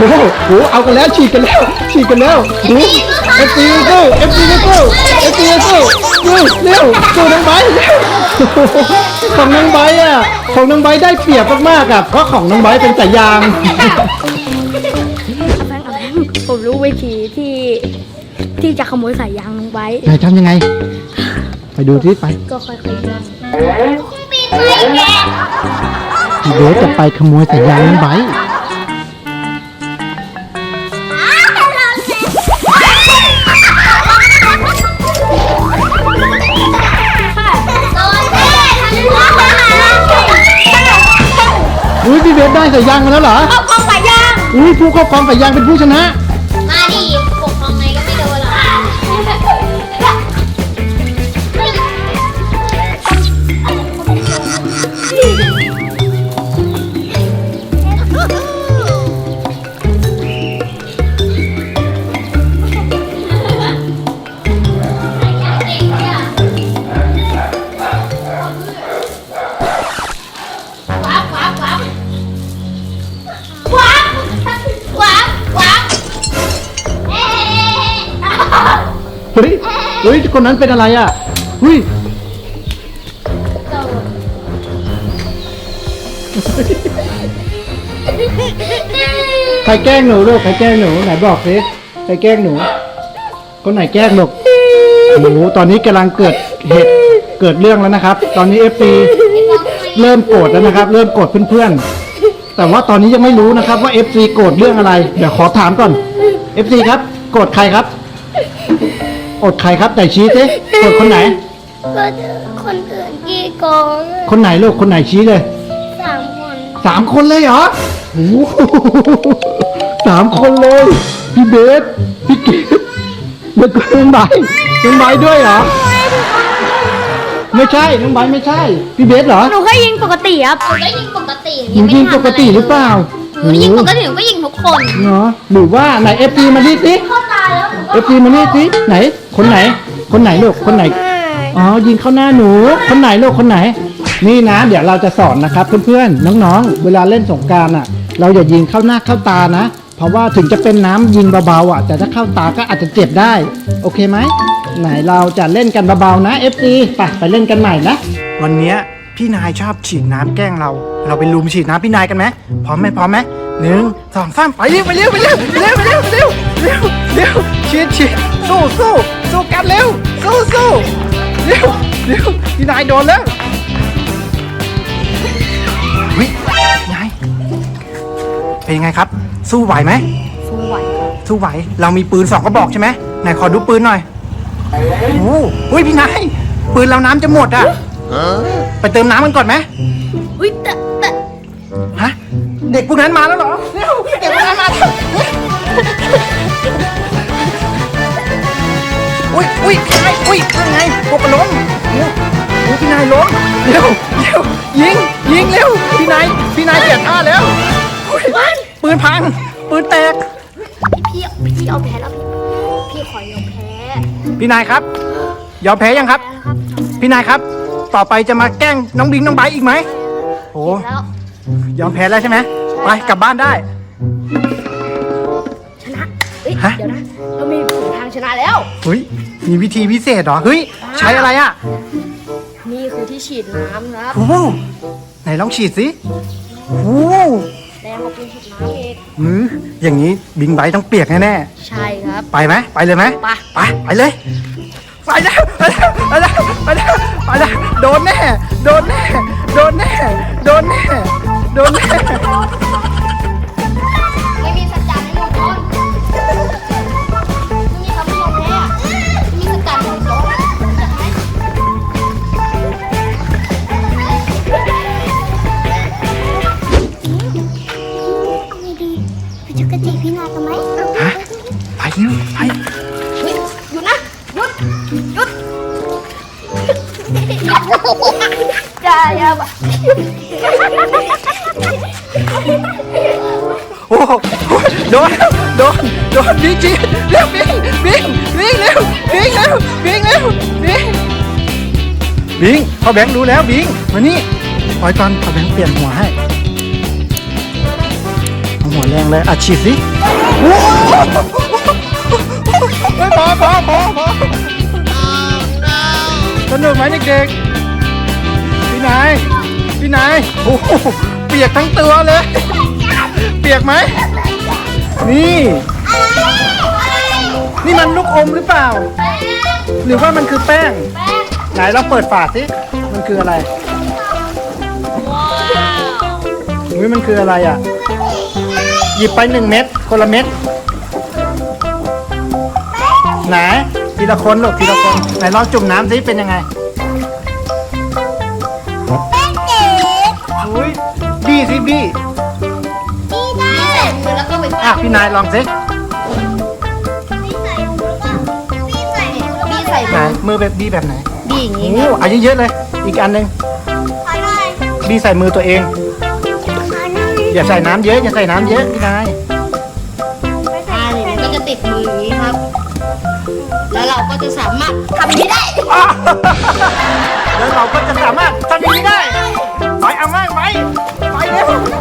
โอ้โหโหเอากันแล้วฉีกกันแล้วฉีกกันแล้วโอ้เอฟซีสู้เอฟซีสู้เอฟซีสู้สู้เร็วสู้น้องไบร์ทเร็วโอ้โหของน้องไบร์ทอะของน้องไบร์ทได้เปรียบมากๆอะเพราะของน้องไบร์ทเป็นสายยางเอาแบงค์เอาแบงค์ผมรู้วิธีที่ที่จะขโมยสายยางลงไปไหนทำยังไง ไปดูที่ไป ก็ค่อยๆย่างพี่เบสจะไปขโมยสายยางน้องไบ ร์ทอุ้ยพี่เบสได้สายยางมาแล้วเหรอครอบครองสายยางอุ้ยผู้ครอบครองสายยางเป็นผู้ชนะ คนนั้นเป็นอะไรอะเฮ้ยใครแกล้งหนูลูกใครแกล้งหนูไหนบอกสิใครแกล้งหนูคนไหนแกล้งลูกโอ้โหตอนนี้กำลังเกิดเหตุเกิดเรื่องแล้วนะครับ ตอนนี้เอฟซีเริ่มโกรธแล้วนะครับ เริ่มโกรธเพื่อนๆแต่ว่าตอนนี้ยังไม่รู้นะครับว่า FC โกรธเรื่องอะไร เดี๋ยวขอถามก่อน FC ครับ โกรธใครครับ โกรธใครครับแต่ชี้สิโกรธคนไหน ก็คนอื่นกี่โกงคนไหนลูกคนไหนชี้เลยสามคนสามคนเลยเหรอโอ้โหสามคนเลยพี่เบสพี่เกดแล้วก็น้องไบร์ทน้องไบร์ทด้วยเหรอไม่ใช่น้องไบร์ทไม่ใช่พี่เบสเหรอหนูแค่ยิงปกติครับหนูก็ยิงปกติหนูยิงปกติหรือเปล่าหนูยิงปกติหนูก็ยิงทุกคนเนาะหรือว่าไหนเอฟซีมาดิสิเข้าตาแล้วหนูเอฟซีมาดิสิไหน คนไหน คนไหนลูก คนไหน อ๋อ ยิงเข้าหน้าหนู คนไหนลูก คนไหน นี่นะ เดี๋ยวเราจะสอนนะครับเพื่อนๆ น้องๆ เวลาเล่นสงกรารอะ เราอย่ายิงเข้าหน้าเข้าตานะ เพราะว่าถึงจะเป็นน้ำยิงเบาๆอะ แต่ถ้าเข้าตาก็อาจจะเจ็บได้ โอเคไหม ไหนเราจะเล่นกันเบาๆนะ FC ไปไปเล่นกันใหม่นะ วันนี้พี่นายชอบฉีดน้ำแกล้งเรา เราไปลุมฉีดน้ำพี่นายกันไหมพร้อมไหมพร้อมไหมหนึ่งสองสามไปเร็วไปเร็วไปเร็วเร็วเร็วเร็วเร็วเร็วฉีดฉีดสู้สู้ สู้กันเร็ว สู้สู้เร็วเร็วพี่นายโดนแล้ววินายเป็นยังไงครับ สู้ไหวไหมสู้ไหวสู้ไหว เรามีปืนสองกระบอกใช่ไหมไหนขอดูปืนหน่อยโอ้โหเฮ้ยพี่นายปืนเราน้ำจะหมดอะไปเติมน้ำกันก่อนไหมอุ้ยแต่แต่ฮะเด็กพวกนั้นมาแล้วเหรอเร็วเด็กพวกนั้นมาแล้ว อุ้ยอุ้ยพี่นายอุ้ยยังไงพวกกระล้มเร็วโอ้พี่นายล้มเร็วเร็วยิงยิงเร็วพี่นายพี่นายเปลี่ยนท่าแล้วอุ๊ยปืนพังปืนแตก พี่พี่เอาแพ้แล้วพี่พี่ขอยอมแพ้พี่นายครับยอมแพ้ยังครับนะครับพี่นายครับ ต่อไปจะมาแกล้งน้องบิงน้องไบร์ทอีกไหมโอ้แล้ว ยอมแพ้แล้วใช่ไหมไปกลับบ้านได้ ชนะ เอ้ยฮะ เดี๋ยวนะเรามีผลทางชนะแล้ว เฮ้ย มีวิธีพิเศษเหรอ เฮ้ย ใช้อะไรอะนี่คือที่ฉีดน้ำครับโอ้โหไหนลองฉีดสิโอ้โหแรงกว่าปืนฉีดน้ำอีกมืออย่างนี้บิงไบร์ทต้องเปียกแน่ใช่ครับ ๆไปไหมไปเลยไหมไป ไปไปเลยไปแล้วไปแล้วไปแล้วไปแล้วไปแล้วโดนแน่โดนแน่โดนแน่โดนแน่โดนแน่ โอ้โหโดนโดนโดนบิงจีเร็วบิงบิงบิงเร็วบิงเร็วบิงเร็วบิงบิงพ่อแบงค์รู้แล้วบิงมานี่ปล่อยก่อนพ่อแบงค์เปลี่ยนหัวให้น้องหัวแรงเลยอะฉีดสิโอ้ไม่พอพอพอพอสนุกไหมเด็กๆพี่นายพี่นายโอ้โหเปียกทั้งตัวเลยเปียกไหม นี่ นี่มันลูกอมหรือเปล่า หรือว่ามันคือแป้ง ไหนเราเปิดฝาสิ มันคืออะไรอุ้ยมันคืออะไรอะ หยิบไปหนึ่งเม็ดคนละเม็ด ไหนทีละคนลูกทีละคน ไหนลองจุ่มน้ำสิเป็นยังไงอุ้ยบี้สิบี้นี่ใส่มื อแล้วก็ไปอะพี่นายลองสินี่ใส่มือนี่ใส่นี่ใส่ไหนมือแบบบี้แบบไหนดีอย่างโอ้นี้โหเอาเยอะๆเลย อีกอันหนึ่งขอหน่อยบี้ใส่มือตัวเองขอหน่อยอย่าใส่น้ำเยอะ อย่าใส่น้ำเยอะพี่นายอ่าเนี่ยมันก็จะติดมืออย่างนี้ครับ แล้วเราก็จะสามารถทำนี้ได้อ้าวแล้วเราก็จะสามารถทำอย่างนี้ได้ ไปเอามั่งไป ไปเร็ว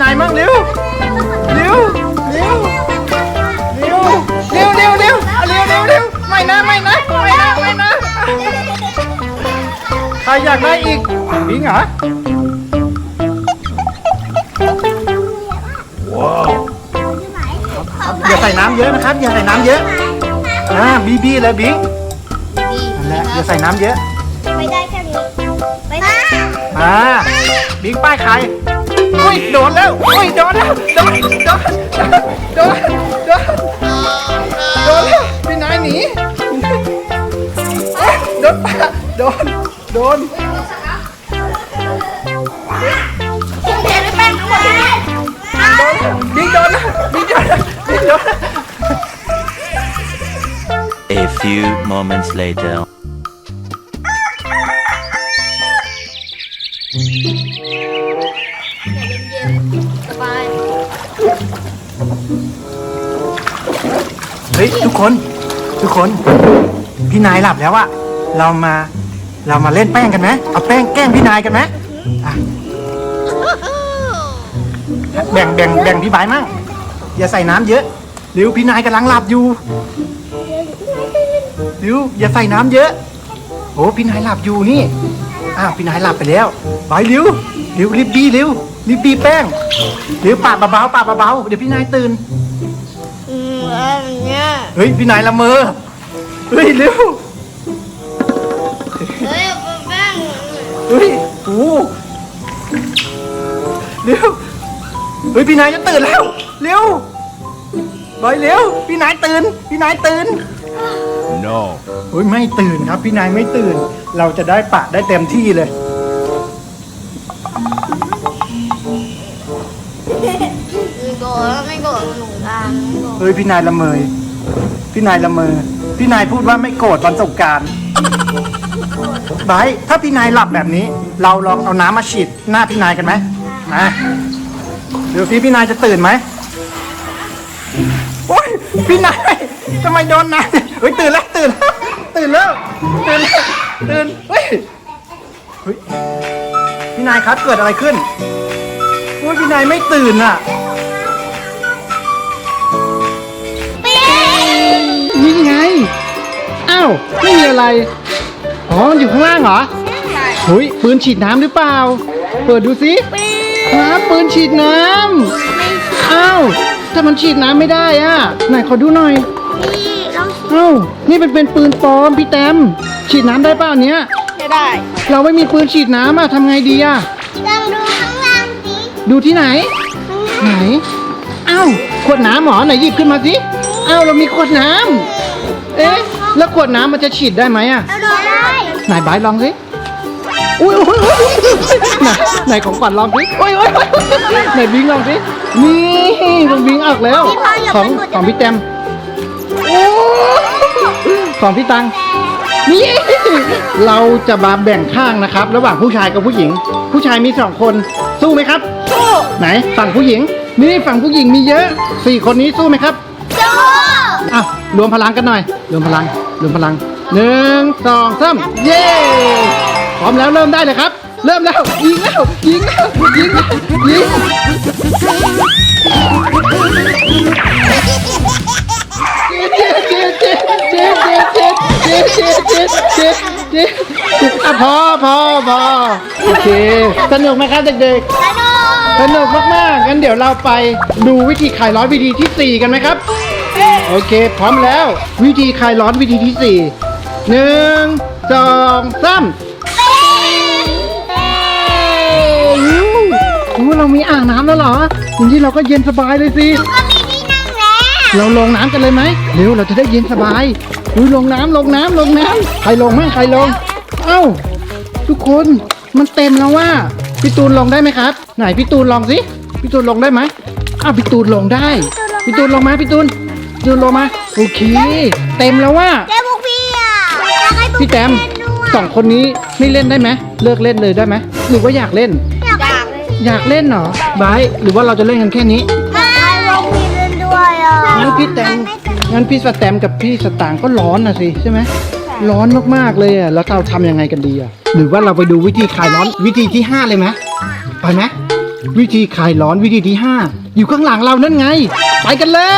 ไปพี่นายมั่งเร็วเร็วเร็วเร็วเร็วเร็วเร็วเอาเร็วเร็วเร็วไม่นะไม่นะไม่นะไม่นะใครอยากได้อีกบิงเหรออย่าใส่น้ำเยอะนะครับ อย่าใส่น้ำเยอะอ่าบีบีเลยบิงดีนั่นแหละอย่าใส่น้ำเยอะไม่ได้แค่นี้ไม่ได้มาบิ๊กป้ายใคร อุ้ยโดนแล้วอุ้ยโดนแล้วโดนโดนโดนโดนโดนแล้วพี่นายหนีเอ้ยโดนปะโดนโดนเทแป้งทั้งหมดเลยโดนบิ๊กโดนนะบิ๊กโดนนะบิ๊กโดนนะ A few moments later. คน ทุกคน พี่นายหลับแล้วอะเรามาเรามาเล่นแป้งกันไหมเอาแป้งแกล้งพี่นายกันไหมอะแบ่งแบ่งแบ่งพี่บายมั่งอย่าใส่น้ำเยอะเร็วพี่นายกำลังหลับอยู่เร็วอย่าใส่น้ำเยอะโอ้พี่นายหลับอยู่นี่อ้าวพี่นายหลับไปแล้วบายเร็วเร็วรีบบี้เร็วรีบบี้แป้งเร็วปาดเบาๆปาดเบาๆเดี๋ยวพี่นายตื่น อืมอะไรเนี่ยเฮ้ยพี่นายละเมอเฮ้ยเร็วเฮ้ยแป้งเฮ้ยโอ้เร็วเฮ้ยพี่นายจะตื่นแล้วเร็วบอยเร็วพี่นายตื่น พี่นายตื่น No. เฮ้ยไม่ตื่นครับ พี่นายไม่ตื่น เราจะได้ปะได้เต็มที่เลย เฮ้ยพี่นายละเมย พี่นายละเมอ พี่นายพูดว่าไม่โกรธวันสงกรารบายถ้าพี่นายหลับแบบนี้ เราลองเอาน้ำมาฉีดหน้าพี่นายกันไหมมาเดี๋ยวพี่พี่นายจะตื่นไหมโอ้ยพี่นายทำไมโดนน้ำเฮ้ยตื่นแล้วตื่นแล้วตื่นแล้วตื่นแล้วตื่นเฮ้ยเฮ้ยพี่นายครับเกิดอะไรขึ้นโอ้ยพี่นายไม่ตื่นอะ นี่ไง อ้าว ไม่มีอะไร อ๋อมันอยู่ข้างล่างเหรอเฮ้ยปืนฉีดน้ำหรือเปล่า เปิดดูสิครับปืนฉีดน้ำอ้าวถ้ามันฉีดน้ำไม่ได้อะ ไหนขอดูหน่อยนี่ลองอ้าวนี่เป็นเป็นปืนปลอมพี่แตมฉีดน้ำได้เปล่าเนี้ยไม่ได้ เราไม่มีปืนฉีดน้ำอะทำไงดีอะลองดูข้างล่างสิ ดูที่ไหน ไหนอ้าวขวดน้ำเหรอไหนหยิบขึ้นมาสิ อ้าวเรามีขวดน้ำเอ๊ะแล้วขวดน้ำมันจะฉีดได้ไหมอะเราดูได้ไหนบายลองสิอุ้ยอุ้ยอุ๊ยไหนไหนของขวัญลองสิอุ้ยอุ้ยอุ๊ยไหนบิงลองสินี่ของบิงออกแล้ว ของของพี่แตมโอ้ของพี่ตังนี่เราจะมาแบ่งข้างนะครับ ระหว่างผู้ชายกับผู้หญิง ผู้ชายมีสองคนสู้ไหมครับ สู้ไหนฝั่งผู้หญิง นี่ฝั่งผู้หญิงมีเยอะสี่คนนี้สู้ไหมครับดูอะ รวมพลังกันหน่อย รวมพลัง รวมพลังหนึ่งสองสามเย้ พร้อมแล้วเริ่มได้เลยครับ เริ่มแล้ว ยิงแล้ว ยิงแล้ว ยิงแล้วยิงเจ็บเจ็บเจ็บเจ็บเจ็บเจ็บเจ็บเจ็บเจ็บเจ็บเจ็บเจ็บอะพอพอพอโอเค สนุกไหมครับเด็กๆ สนุกมากๆงั้นเดี๋ยวเราไปดูวิธีคลายร้อนวิธีที่ 4 กันไหมครับ โอเค พร้อมแล้ว วิธีคลายร้อนวิธีที่4หนึ่งสองสามโอ้เรามีอ่างน้ำแล้วเหรออย่างนี้เราก็เย็นสบายเลยสิเราลงน้ำกันเลยไหมเร็วเราจะได้เย็นสบายอุ้ยลงน้ำลงน้ำลงน้ำใครลงมั่งใครลง เอ้า ทุกคนมันเต็มแล้วว่าพี่ตูนลงได้ไหมครับ ไหนพี่ตูนลองสิพี่ตูนลงได้ไหมอ้าวพี่ตูนลงได้พี่ตูนลงมาพี่ตูน พี่ตูนลงมาโอเค เต็มแล้วว่า เจ๊บุกพี่อะอยากให้บุกพี่แจมเล่นด้วยสองคนนี้ไม่เล่นได้ไหมเลิกเล่นเลยได้ไหมหรือว่าอยากเล่น อยากให้บุกพี่อยากเล่นเหรอบายหรือว่าเราจะเล่นกันแค่นี้ อยากให้บุกพี่เล่นด้วยอะงั้นพี่แตมงั้นพี่สแตมกับพี่สตางค์ก็ร้อนนะสิใช่ไหมร้อนมากๆเลยอะแล้วเราทำยังไงกันดีอะหรือว่าเราไปดูวิธีคลายร้อนวิธีที่ห้าเลยไหมไปไหมวิธีคลายร้อนวิธีที่ห้าอยู่ข้างหลังเรานั่นไง ไปกันเลย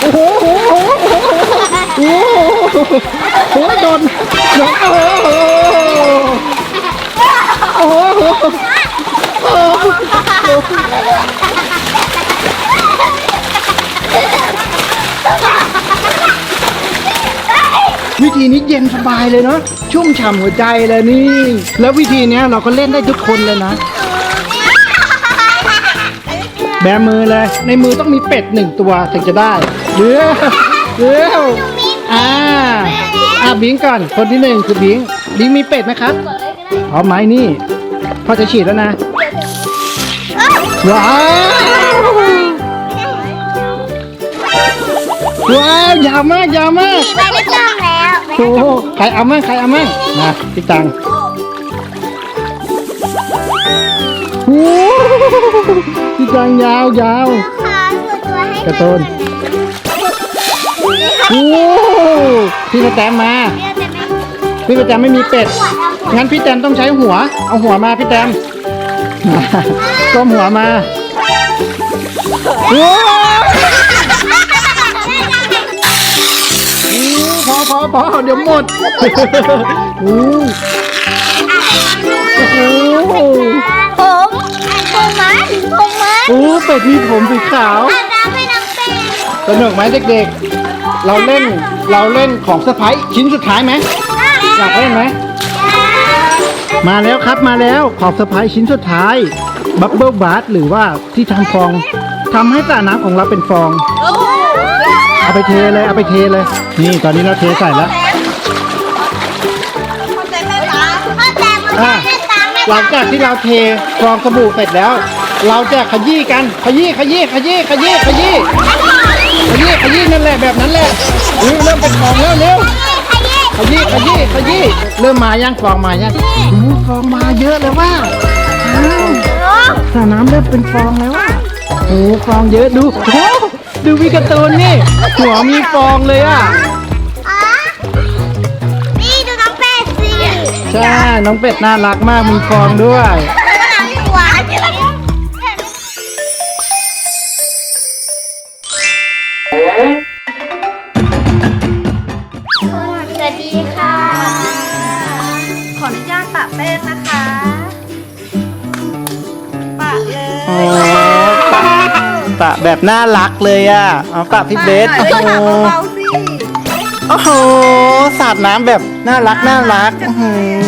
โอ้โหโอ้โหโอ้โหโอ้โหโดนโดนโอ้โหโอ้โหโอ้โหวิธีนี้เย็นสบายเลยเนาะชุ่มฉ่ำหัวใจเลยนี่ แล้ววิธีนี้เราก็เล่นได้ทุกคนเลยนะ แบมือเลย ในมือต้องมีเป็ดหนึ่งตัวถึงจะได้เรือเรืออ่าอ่าบิงก่อน คนที่หนึ่งคือบิงบิงมีเป็ดไหมครับพร้อมไหมนี่พ่อจะฉีดแล้วนะว้าวว้าวยาวมากยาวมากไปได้เริ่มแล้วโอ้โหใครเอามั่งใครเอามั่งนะพี่ตัง โอ้โหพี่ตังยาวยาวขาตัวตัวให้กระต้นโอ้โหพี่สแตมมาพี่สแตมไม่มีเป็ด งั้นพี่แตมต้องใช้หัว เอาหัวมาพี่แตมมาก้มหัวมาโอ้พอพอพอเดี๋ยวหมดโอ้โห โอ้เป็ดมีผมสีขาว อาบน้ำให้น้องเป็ดสนุกไหมเด็กๆ เราเล่นเราเล่นของเซอร์ไพรส์ชิ้นสุดท้ายไหมอยากเล่นไหมมาแล้วครับมาแล้วของเซอร์ไพรส์ชิ้นสุดท้ายบับเบิลบาร์หรือว่าที่ทำฟองทำให้สระน้ำของเราเป็นฟอง เอาไปเทเลยเอาไปเทเลย นี่ตอนนี้เราเทใส่แล้วพ่อแต่พ่อแต่อะแม่ตาแม่หลังจากที่เราเทฟองสบู่เสร็จแล้ว เราจะขยี้กัน ขยี้ขยี้ขยี้ขยี้ขยี้ขยี้ขยี้นั่นแหละแบบนั้นแหละอุ๊ยเริ่มเป็นฟองแล้วเร็วขยี้ขยี้ขยี้เริ่มมายังฟองมายังอู้ฟองมาเยอะเลยว่าอ้าวสระน้ำเริ่มเป็นฟองแล้วว่าโอ้ฟองเยอะดูโอ้ดูวีการ์ตูนนี่หัวมีฟองเลยอะอ๋อนี่ดูน้องเป็ดสิใช่น้องเป็ดน่ารักมากมีฟองด้วยะแบบน่ารักเลยอะเอาปะพี่เบสปะโอ้เลยโหค่ะเบาๆสิโอ้โหสาดน้ำแบบน่ารักน่ารักอื้อหือ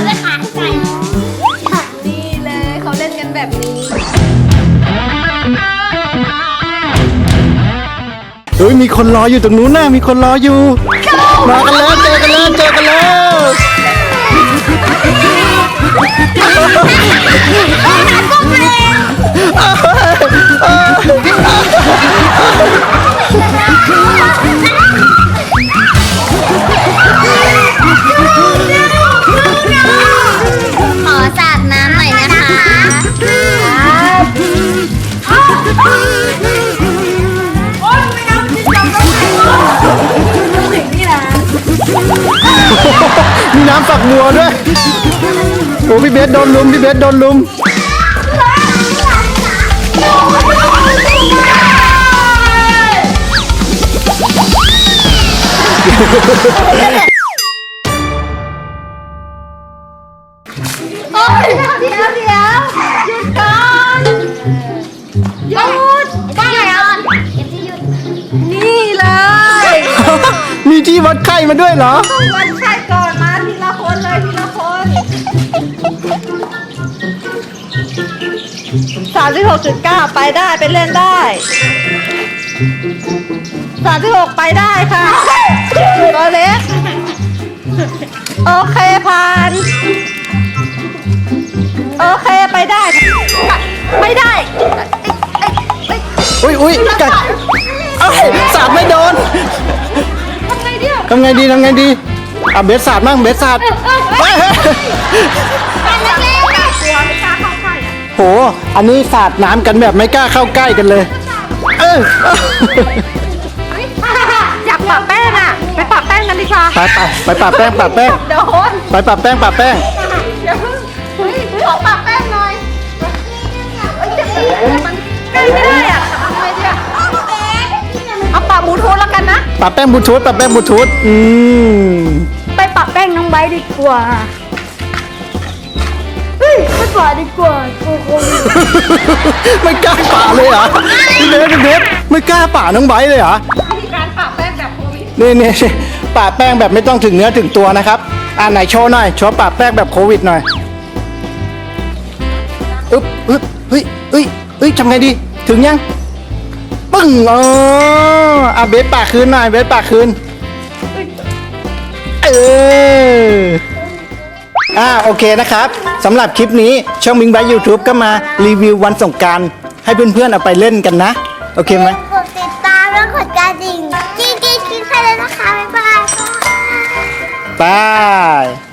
นี่เลยเขาเล่นกันแบบนี้ เฮ้ยมีคนรออยู่ตรงนู้นน่ะมีคนรออยู่มากันแล้วเจอกันแล้วเจอกันแล้ว ลุมพี่เบสโดนลุมโอ้ยเดี๋ยวเดี๋ยวหยุดก่อนหยุดได้ก่อนเก็บที่หยุดนี่เลยมีที่วัดไข้มาด้วยเหรอวันใช่ก่อนมาทีละคนเลยามสิบหกจุดเก้าไปได้ไปเล่นได้สามสิบหกไปได้ค่ะตัวเล็ก โอเคผ่าน โอเคไปได้ไม่ได้อุ้ยอุ้ยกัดเอ้ยสาดไม่โดนทำไงเดียวทำไงดีทำไงดีอะเบสสาดมั่งเบสสาดเฮ้ โห อันนี้สาดน้ำกันแบบไม่กล้าเข้าใกล้กันเลย เอออยากปะแป้งอะ ไปปะแป้งกันดีกว่าไปไปไปปะแป้งปะแป้ง เดี๋ยวโอนไปปะแป้งปะแป้งอย่าเพิ่งเฮ้ยขอปากแป้งหน่อยเอ้ยจะตีมันใกล้ไม่ได้อะทำไงดีอะเอาปะบลูทูธแล้วกันนะ ปะแป้งบลูทูธปะแป้งบลูทูธอืม ไปปะแป้งน้องไบร์ทดีกว่าเฮ้ยไม่ปะดีกว่ากลัวโควิดไม่กล้าป่าเลยเหรอพี่เบสพี่เบสไม่กล้าป่าน้องไบร์ทเลยเหรอวิธีการปะแป้งแบบโควิดนี่นี่ป่าแป้งแบบไม่ต้องถึงเนื้อถึงตัวนะครับอ่าไหนโชว์หน่อยโชว์ป่าแป้งแบบโควิดหน่อยอึ๊บอึ๊บเฮ้ยเฮ้ยเฮ้ยทำไงดีถึงยังปึ้งอ๋ออะเบสป่าคืนหน่อยเบสป่าคืนเออ อ่าโอเคนะครับสำหรับคลิปนี้ช่องมิงบายยูทูบก็มารีวิววันสงกรารให้เพื่อนๆเอาไปเล่นกันนะ โอเคไหม กดติดตามและกดกระดิ่งกิ๊งกิ๊งกิ๊งให้เลยนะคะ บ๊ายบายค่ะ บาย